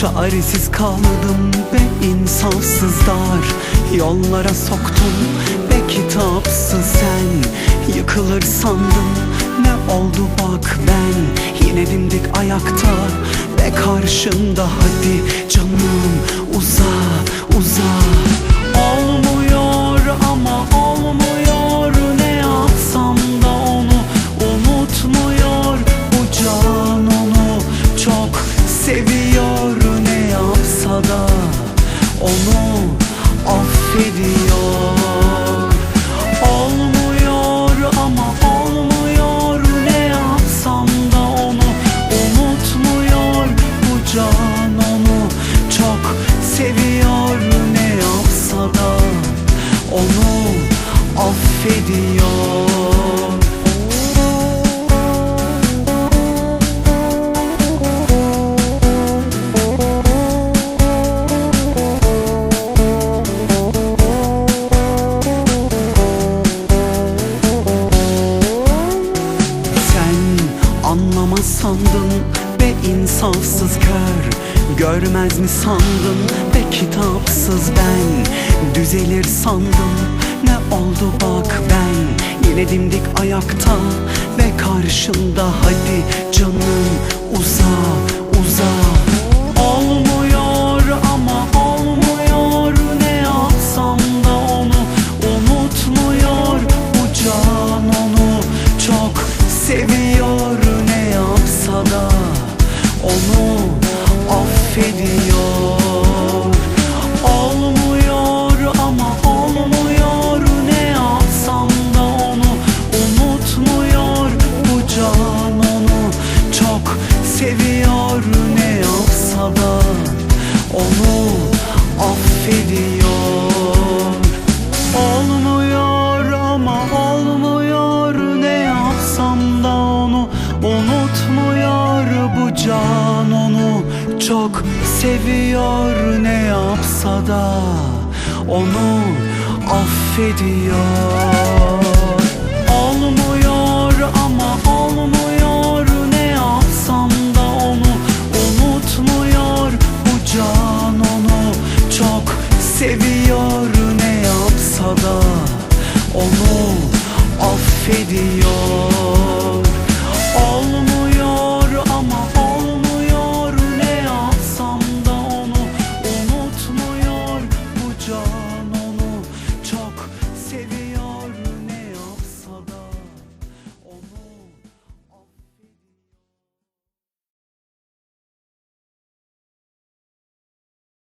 Çaresiz kaldım ve insafsızlar. Yollara soktun ve kitapsız sen. Yıkılır sandım ne oldu bak ben. Yine dimdik ayakta ve karşında Hadi affediyor Olmuyor ama olmuyor. Ne yapsam da onu unutmuyor. Bu can onu çok seviyor. Ne yapsa da onu affediyor ve insafsız kör Görmez mi sandın? Ve kitapsız ben Düzelir sandım. Ne oldu bak ben Yine dimdik ayakta ve karşında Hadi canım uza can onu çok seviyor Ne yapsa da onu affediyor